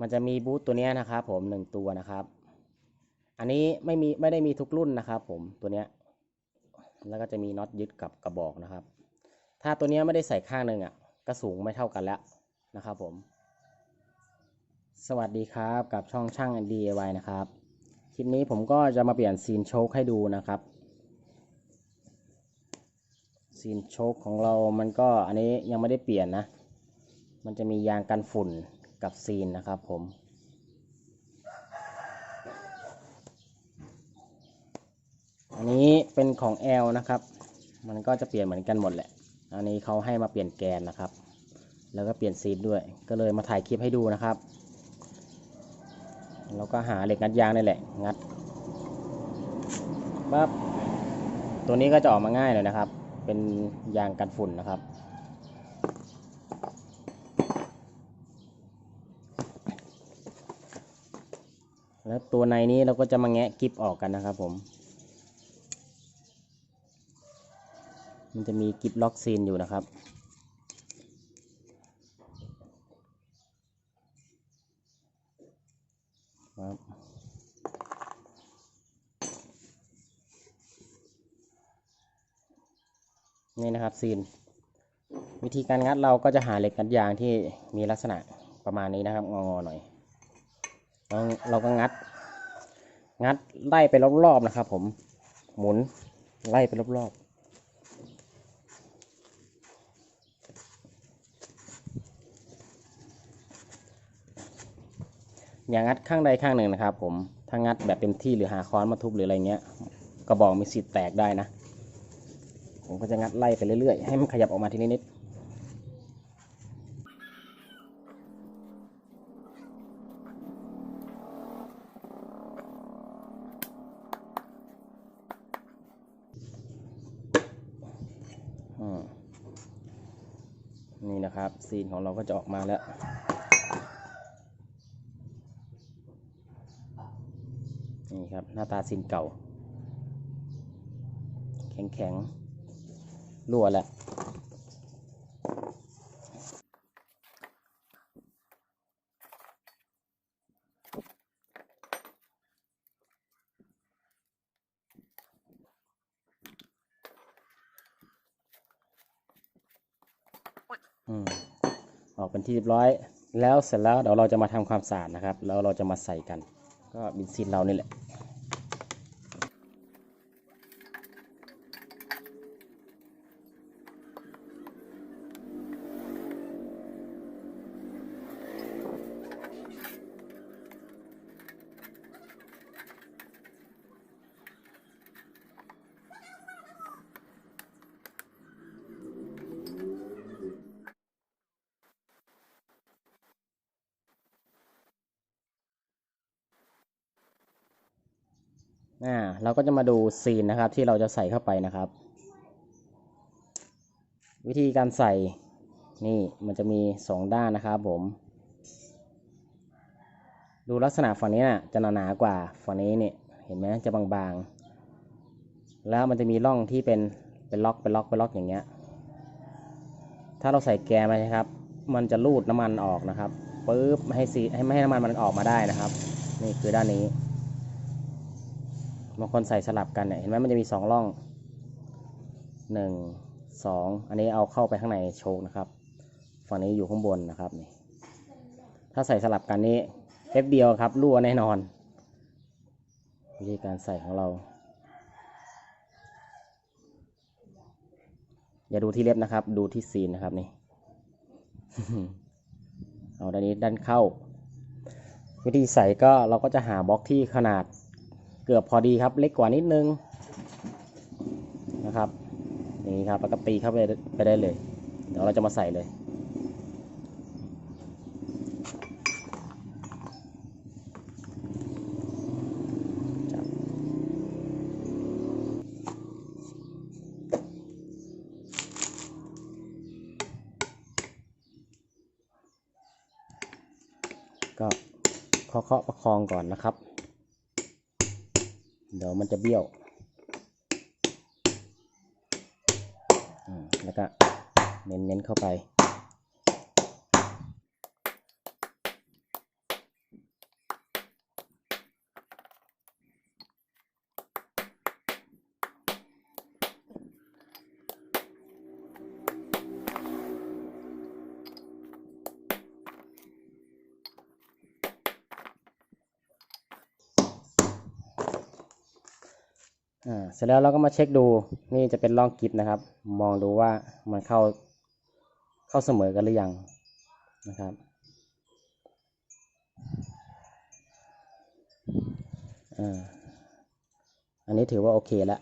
มันจะมีบูทตัวนี้นะครับผมหนึ่งตัวนะครับ อันนี้ไม่มีไม่ได้มีทุกรุ่นนะครับผมตัวเนี้ยแล้วก็จะมีน็อตยึดกับกระบอกนะครับ ถ้าตัวเนี้ยไม่ได้ใส่ข้างหนึ่งอะก็สูงไม่เท่ากันแล้วนะครับผม สวัสดีครับกับช่องช่าง DIY นะครับ คลิปนี้ผมก็จะมาเปลี่ยนซีนโชคให้ดูนะครับ ซีนโชคของเรามันก็อันนี้ยังไม่ได้เปลี่ยนนะ มันจะมียางกันฝุ่น กับซีนนะครับผม อันนี้เป็นของ L นะครับ มันก็จะเปลี่ยนเหมือนกันหมดแหละ อันนี้เขาให้มาเปลี่ยนแกนนะครับ แล้วก็เปลี่ยนซีนด้วย ก็เลยมาถ่ายคลิปให้ดูนะครับ แล้วก็หาเหล็กงัดยางนี่แหละ งัดปั๊บตัวนี้ก็จะออกมาง่ายเลยนะครับ เป็นยางกันฝุ่นนะครับ แล้วตัวในนี้เราก็จะมาแงะกิฟออกกันนะครับผม มันจะมีกิฟล็อกซีนอยู่นะครับครับนี่นะครับซีน วิธีการงัดเราก็จะหาเหล็กงัดยางที่มีลักษณะประมาณนี้นะครับงอๆหน่อยเราก็งัด งัดไล่ไปรอบๆนะครับ ผมหมุนไล่ไปรอบๆอย่างงัดข้างใดข้างหนึ่งนะครับ ผมถ้างัดแบบเต็มที่หรือหาค้อนมาทุบหรืออะไรเงี้ยกระบอกมีสิทธิ์แตกได้นะ ผมก็จะงัดไล่ไปเรื่อยๆ ให้มันขยับออกมาทีละนิด อืมนี่นะครับ ซีนของเราก็จะออกมาแล้ว นี่ครับหน้าตาซีนเก่า แข็งแข็งๆรั่วแล้วอืม ออกเป็นที่เรียบร้อย แล้วเสร็จแล้วเดี๋ยวเราจะมาทำความสะอาดนะครับ แล้วเราจะมาใส่กัน ก็บินซินเรานี่แหละ อ่าเราก็จะมาดูซีนนะครับที่เราจะใส่เข้าไปนะครับ วิธีการใส่นี่มันจะมีสองด้านนะครับผม ดูลักษณะฝั่งนี้นะจะหนาๆกว่าฝั่งนี้เนี่ยเห็นไหมจะบางๆ แล้วมันจะมีร่องที่เป็นเป็นล็อกเป็นล็อกเป็นล็อกอย่างเงี้ย ถ้าเราใส่แกนไปนะครับ มันจะรูดน้ำมันออกนะครับปึ๊บไม่ให้ซีให้ไม่ให้น้ำมันมันออกมาได้นะครับ นี่คือด้านนี้ บางคนใส่สลับกันเนี่ยเห็นไหมมันจะมีสองร่องหนึ่งสองอันนี้เอาเข้าไปข้างในโชกนะครับ ฝั่งนี้อยู่ข้างบนนะครับนี่ถ้าใส่สลับกันนี้เล็บเดียวครับรั่วแน่นอน วิธีการใส่ของเรา อย่าดูที่เล็บนะครับ ดูที่ซีนนะครับนี่เอาด้านนี้ด้านเข้า วิธีใส่ก็เราก็จะหาบล็อกที่ขนาด เกือบพอดีครับ เล็กกว่านิดนึงนะครับอย่างนี้ครับแล้วก็ตีเข้าไปไปได้เลย เดี๋ยวเราจะมาใส่เลย ก็เคาะประคองก่อนนะครับ เดี๋ยวมันจะเบี้ยวอืมแล้วก็เน้นๆเข้าไป เสร็จแล้วเราก็มาเช็คดูนี่จะเป็นล่องกิฟนะครับ มองดูว่ามันเข้าเข้าเสมอกันหรือยังนะครับอ่าอันนี้ถือว่าโอเคแล้ว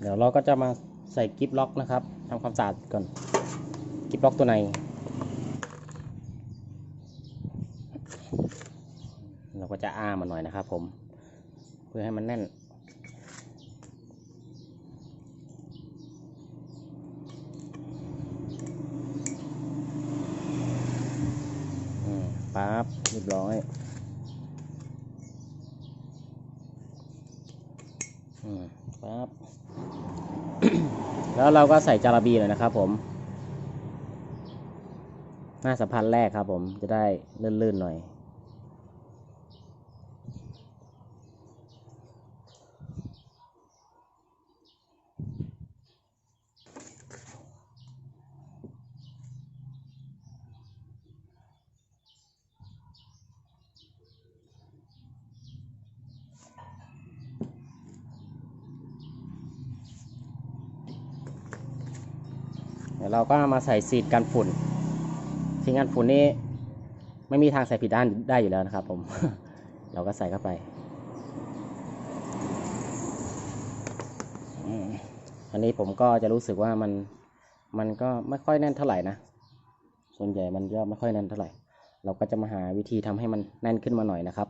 เดี๋ยวเราก็จะมาใส่กิฟล็อกนะครับทำความสะอาดก่อนกิฟล็อกตัวในเราก็จะอ้ามันหน่อยนะครับผม เพื่อให้มันแน่น ปั๊บเรียบร้อยอืมปั๊บ แล้วเราก็ใส่จาระบีเลยนะครับผม หน้าสัมพันธ์แรกครับผมจะได้ลื่นๆหน่อย ก็มาใส่ซีดกันฝุ่นซีดกันฝุ่นนี่ไม่มีทางใส่ผิดด้านได้อยู่แล้วนะครับ ผม เราก็ใส่เข้าไปอันนี้ผมก็จะรู้สึกว่ามันมันก็ไม่ค่อยแน่นเท่าไหร่นะ ส่วนใหญ่มันก็ไม่ค่อยแน่นเท่าไหร่ เราก็จะมาหาวิธีทำให้มันแน่นขึ้นมาหน่อยนะครับ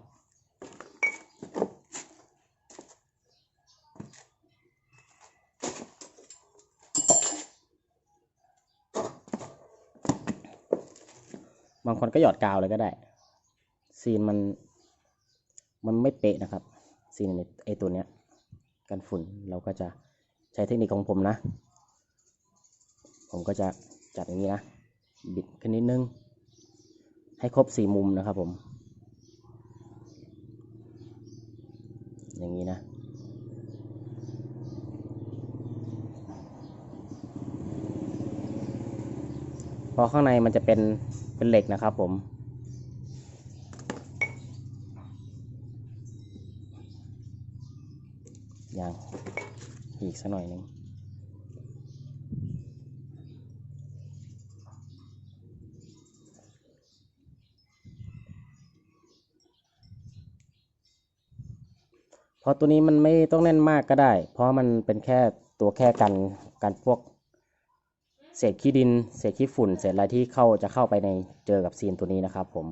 างคนก็หยอดกาวเลยก็ได้ ซีนมัน มันไม่เป๊ะนะครับ ซีนในไอตัวเนี้ย กันฝุ่นเราก็จะใช้เทคนิคของผมนะ ผมก็จะจัดอย่างนี้นะ บิดขึ้นนิดนึง ให้ครบสี่มุมนะครับผม อย่างนี้นะพราะข้างในมันจะเป็น เป็นเหล็กนะครับผมอย่างอีกสักหน่อยหนึ่งเพราะตัวนี้มันไม่ต้องแน่นมากก็ได้ เพราะมันเป็นแค่ตัวแค่กันกันพวก เศษขี้ดิน เศษขี้ฝุ่น เศษอะไรที่เข้าจะเข้าไปในเจอกับซีนตัวนี้นะครับ ผม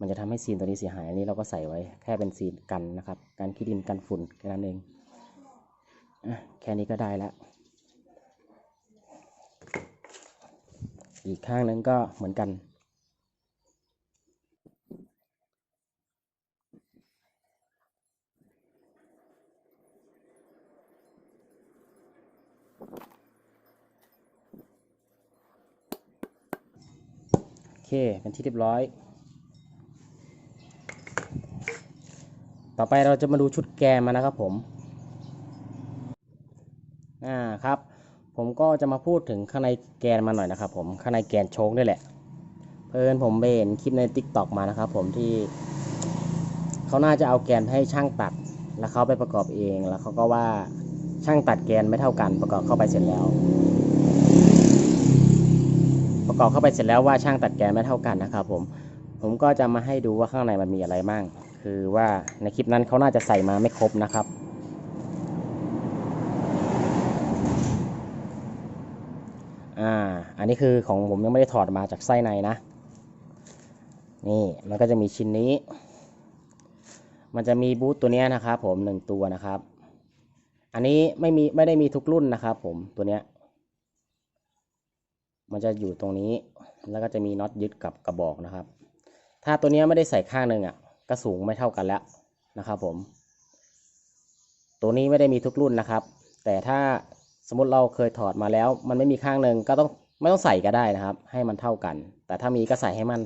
มันจะทำให้ซีนตัวนี้เสียหายอันนี้เราก็ใส่ไว้แค่เป็นซีนกันนะครับกันขี้ดินกันฝุ่นแค่นั้นเองแค่นี้ก็ได้แล้วอีกข้างนึงก็เหมือนกัน เค เป็นที่เรียบร้อย ต่อไปเราจะมาดูชุดแกนมานะครับผม อ่าครับ ผมก็จะมาพูดถึงข้างในแกนมาหน่อยนะครับ ผม ข้างในแกนโชคนี่แหละ เพิ่นผมไปเห็นคลิปใน t ิ k t o k มานะครับผมที่เขาน่าจะเอาแกนให้ช่างตัด แล้วเขาไปประกอบเอง แล้วเขาก็ว่าช่างตัดแกนไม่เท่ากันประกอบเข้าไปเสร็จแล้ว ประกอบเข้าไปเสร็จแล้วว่าช่างตัดแกนไม่เท่ากันนะครับผมผมก็จะมาให้ดูว่าข้างในมันมีอะไรบ้าง คือว่าในคลิปนั้นเขาน่าจะใส่มาไม่ครบนะครับ อ่า อันนี้คือของผมยังไม่ได้ถอดมาจากไส้ในนะ นี่มันก็จะมีชิ้นนี้ มันจะมีบูทตัวนี้นะครับผมหนึ่งตัวนะครับ อันนี้ไม่มีไม่ได้มีทุกรุ่นนะครับผมตัวเนี้ย มันจะอยู่ตรงนี้ แล้วก็จะมีน็อตยึดกับกระบอกนะครับ ถ้าตัวนี้ไม่ได้ใส่ข้างหนึ่งอะ ก็สูงไม่เท่ากันแล้วนะครับผม ตัวนี้ไม่ได้มีทุกรุ่นนะครับ แต่ถ้าสมมติเราเคยถอดมาแล้ว มันไม่มีข้างหนึ่งก็ต้องไม่ต้องใส่ก็ได้นะครับ ให้มันเท่ากัน แต่ถ้ามีก็ใส่ให้มัน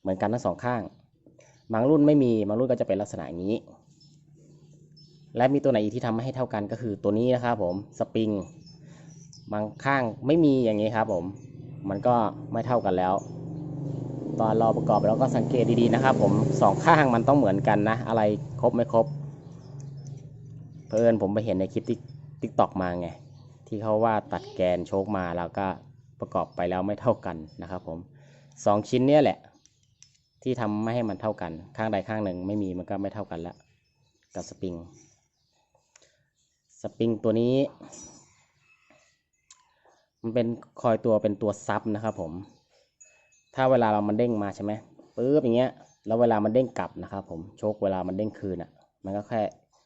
เหมือนกันทั้งสองข้าง บางรุ่นไม่มี บางรุ่นก็จะเป็นลักษณะนี้ และมีตัวไหนอีกที่ทำให้เท่ากันก็คือตัวนี้นะครับผม สปริง บางข้างไม่มีอย่างนี้ครับผม มันก็ไม่เท่ากันแล้ว ตอนเราประกอบเราก็สังเกตดีๆนะครับ ผมสองข้างมันต้องเหมือนกันนะ อะไรครบไม่ครบเพอิญผมไปเห็นในคลิปที่ทิกตอกมาไง ที่เขาว่าตัดแกนโชคมาแล้วก็ประกอบไปแล้วไม่เท่ากันนะครับผมสองชิ้นเนี้ยแหละ ที่ทำไม่ให้มันเท่ากัน ข้างใดข้างหนึ่งไม่มีมันก็ไม่เท่ากันล้วกับสปริง สปริงตัวนี้ มันเป็นคอยตัวเป็นตัวซับนะครับผม ถ้าเวลาเรามันเด้งมาใช่ไหมปึ๊บอย่างเงี้ย แล้วเวลามันเด้งกลับนะครับ ผมโชคเวลามันเด้งคืนอะ มันก็แค่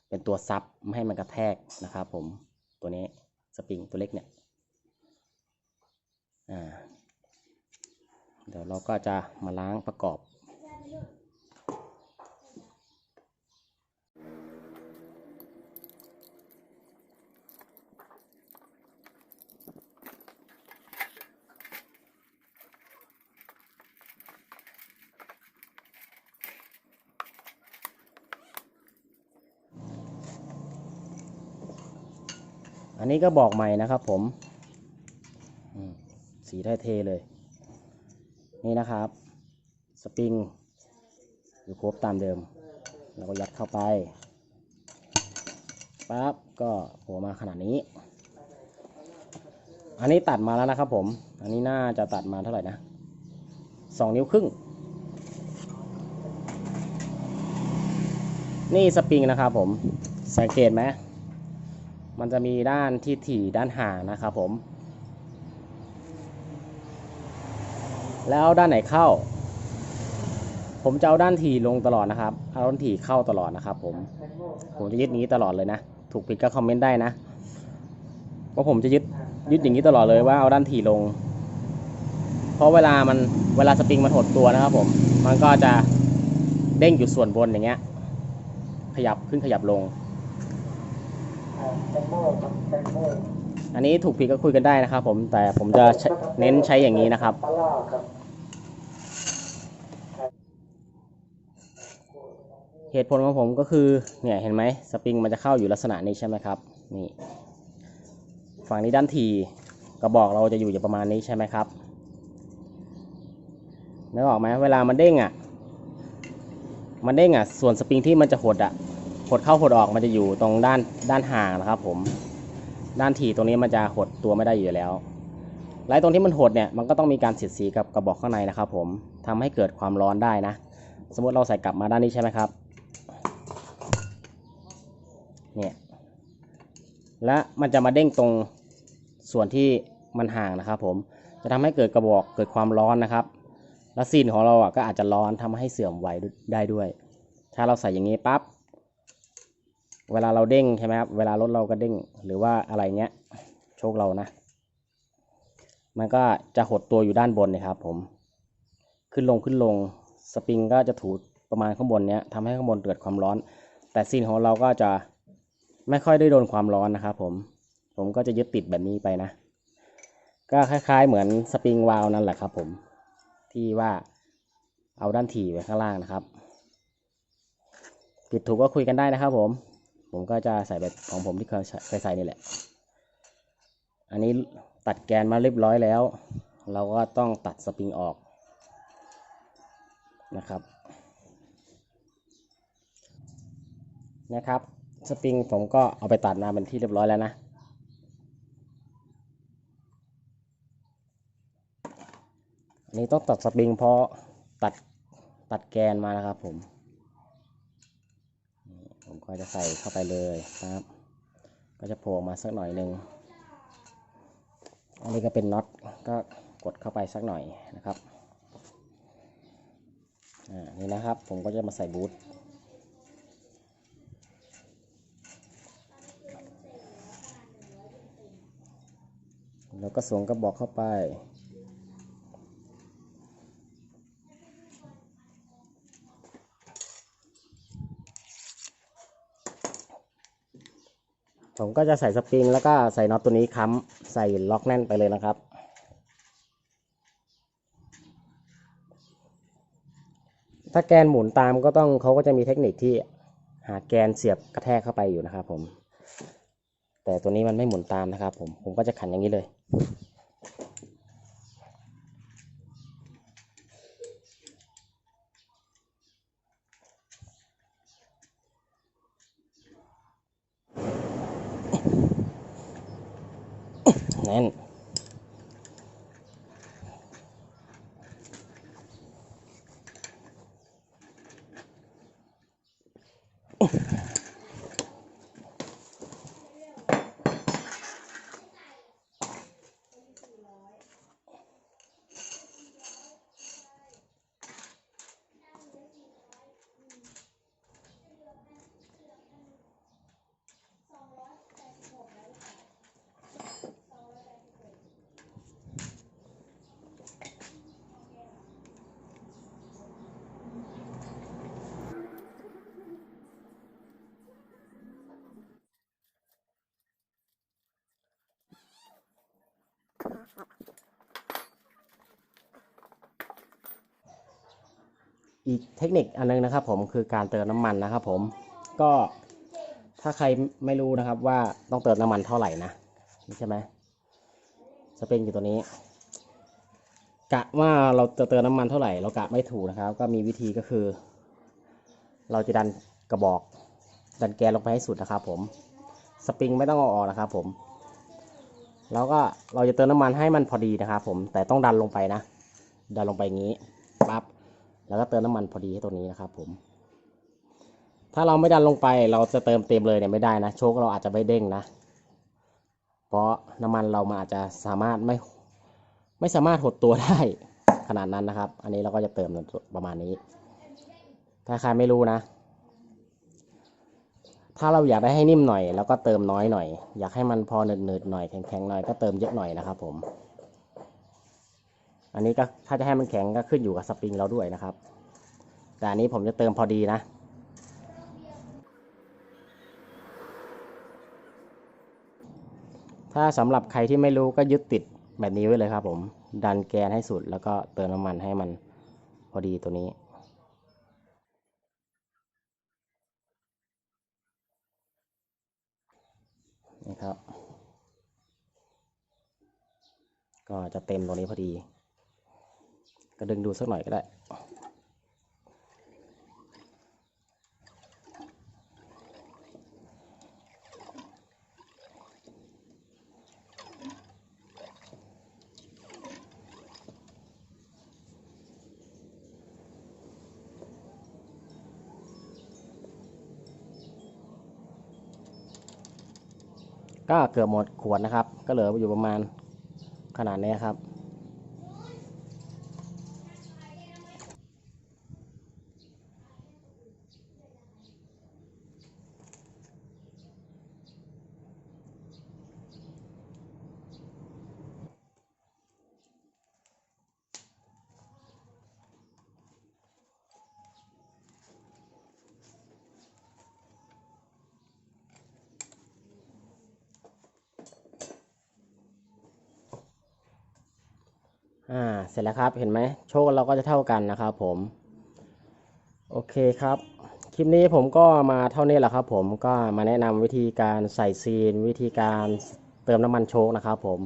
เป็นตัวซับไม่ให้มันกระแทกนะครับผมตัวนี้สปริงตัวเล็กเนี่ยอ่าเดี๋ยวเราก็จะมาล้างประกอบ อันนี้ก็บอกใหม่นะครับผมสีไทยเทเลย นี่นะครับ สปริงอยู่ครบตามเดิมแล้วก็ยัดเข้าไปปั๊บก็โผล่มาขนาดนี้ อันนี้ตัดมาแล้วนะครับผม อันนี้น่าจะตัดมาเท่าไหร่นะสองนิ้วครึ่ง นี่สปริงนะครับผม สังเกตไหม มันจะมีด้านที่ถี่ด้านห่างนะครับผม แล้วด้านไหนเข้า ผมจะเอาด้านถี่ลงตลอดนะครับ เอาด้านถี่เข้าตลอดนะครับ ผม ผมจะยึดนี้ตลอดเลยนะ ถูกผิดก็คอมเมนต์ได้นะว่าผมจะยึดยึดอย่างนี้ตลอดเลยว่าเอาด้านถี่ลง เพราะเวลามันเวลาสปริงมันหดตัวนะครับผม มันก็จะเด้งอยู่ส่วนบนอย่างเงี้ย ขยับขึ้นขยับลง อันนี้ถูกผิดก็คุยกันได้นะครับ ผมแต่ผมจะเน้นใช้อย่างนี้นะครับเหตุผลของผมก็คือเนี่ยเห็นไหมสปริงมันจะเข้าอยู่ลักษณะนี้ใช่ไหมครับนี่ฝั่งนี้ด้านทีกระบอกเราจะอยู่อย่างประมาณนี้ใช่ไหมครับนึกออกไหมเวลามันเด้งอะ มันเด้งอะ ส่วนสปริงที่มันจะหดอะ หดเข้าหดออกมันจะอยู่ตรงด้านด้านห่างนะครับ ผม ด้านถี่ตรงนี้มันจะหดตัวไม่ได้อยู่แล้วไล่ตรงที่มันหดเนี่ยมันก็ต้องมีการเสียดสีกับกระบอกข้างในนะครับ ผมทำให้เกิดความร้อนได้นะ สมมติเราใส่กลับมาด้านนี้ใช่ไหมครับเนี่ยและมันจะมาเด้งตรงส่วนที่มันห่างนะครับ ผมจะทำให้เกิดกระบอกเกิดความร้อนนะครับ และซีนของเราอะก็อาจจะร้อนทำให้เสื่อมไวได้ด้วย ถ้าเราใส่อย่างนี้ปั๊บ เวลาเราเด้งใช่ไหมครับ เวลารถเราก็เด้งหรือว่าอะไรเงี้ย โชคเรานะ มันก็จะหดตัวอยู่ด้านบนนะครับ ผม ขึ้นลงขึ้นลง สปริงก็จะถูประมาณข้างบนเนี้ยทำให้ข้างบนเกิดความร้อน แต่ซีนของเราก็จะไม่ค่อยได้โดนความร้อนนะครับผม ผมก็จะยึดติดแบบนี้ไปนะ ก็คล้าย ๆ เหมือนสปริงวาล์วนั่นแหละครับ ผม ที่ว่าเอาด้านถี่ไว้ข้างล่างนะครับ ผิดถูกก็คุยกันได้นะครับผม ผมก็จะใส่แบบของผมที่เคยใส่ใส่นี่แหละ อันนี้ตัดแกนมาเรียบร้อยแล้ว เราก็ต้องตัดสปริงออกนะครับ นะครับ สปริงผมก็เอาไปตัดมาเป็นที่เรียบร้อยแล้วนะอันนี้ต้องตัดสปริงเพราะตัดตัดแกนมานะครับผม ก็จะใส่เข้าไปเลยครับ ก็จะโผล่ออกมาสักหน่อยหนึ่งอันนี้ก็เป็นน็อตก็กดเข้าไปสักหน่อยนะครับอ่านี่นะครับผมก็จะมาใส่บูทแล้วก็สวมกระบอกเข้าไป ผมก็จะใส่สปริงแล้วก็ใส่น็อตตัวนี้ค้ำใส่ล็อกแน่นไปเลยนะครับ ถ้าแกนหมุนตามก็ต้องเขาก็จะมีเทคนิคที่หาแกนเสียบกระแทกเข้าไปอยู่นะครับผม แต่ตัวนี้มันไม่หมุนตามนะครับผมผมก็จะขันอย่างนี้เลย แอีกเทคนิคอันนึงนะครับผมคือการเติมน้ำมันนะครับผมก็ถ้าใครไม่รู้นะครับว่าต้องเติมน้ำมันเท่าไหร่นะนี่ใช่ไหมสปริงอยู่ตัวนี้ กะว่าเราจะเติมน้ำมันเท่าไหร่ เรากะไม่ถูกนะครับ ก็มีวิธีก็คือ เราจะดันกระบอก ดันแกนลงไปให้สุดนะครับผมสปริงไม่ต้องเอาออกนะครับผม แล้วก็เราจะเติมน้ำมันให้มันพอดีนะครับผมแต่ต้องดันลงไปนะ ดันลงไปอย่างนี้ปั๊บแล้วก็เติมน้ำมันพอดีให้ตัวนี้นะครับ ผม ถ้าเราไม่ดันลงไป เราจะเติมเต็มเลยเนี่ยไม่ได้นะ โชคเราอาจจะไม่เด้งนะ เพราะน้ำมันเรามันอาจจะสามารถไม่ไม่สามารถหดตัวได้ขนาดนั้นนะครับ อันนี้เราก็จะเติมประมาณนี้ ถ้าใครไม่รู้นะ ถ้าเราอยากได้ให้นิ่มหน่อย แล้วก็เติมน้อยหน่อย อยากให้มันพอหนืดๆหน่อยแข็งๆหน่อยก็เติมเยอะหน่อยนะครับผม อันนี้ก็ถ้าจะให้มันแข็งก็ขึ้นอยู่กับสปริงเราด้วยนะครับ แต่อันนี้ผมจะเติมพอดีนะถ้าสำหรับใครที่ไม่รู้ก็ยึดติดแบบนี้ไว้เลยครับผม ดันแกนให้สุดแล้วก็เติมน้ำมันให้มันพอดีตัวนี้ นะครับ ก็จะเต็มตรงนี้พอดี ก็ดึงดูสักหน่อยก็ได้ ก็เกือบหมดขวดนะครับ ก็เหลืออยู่ประมาณขนาดนี้ครับ อ่าเสร็จแล้วครับเห็นไหมโชคเราก็จะเท่ากันนะครับผมโอเคครับคลิปนี้ผมก็มาเท่านี้แหละครับผมก็มาแนะนำวิธีการใส่ซีน วิธีการเติมน้ำมันโชคนะครับผม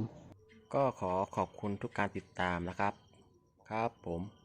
ก็ขอขอบคุณทุกการติดตามนะครับครับผม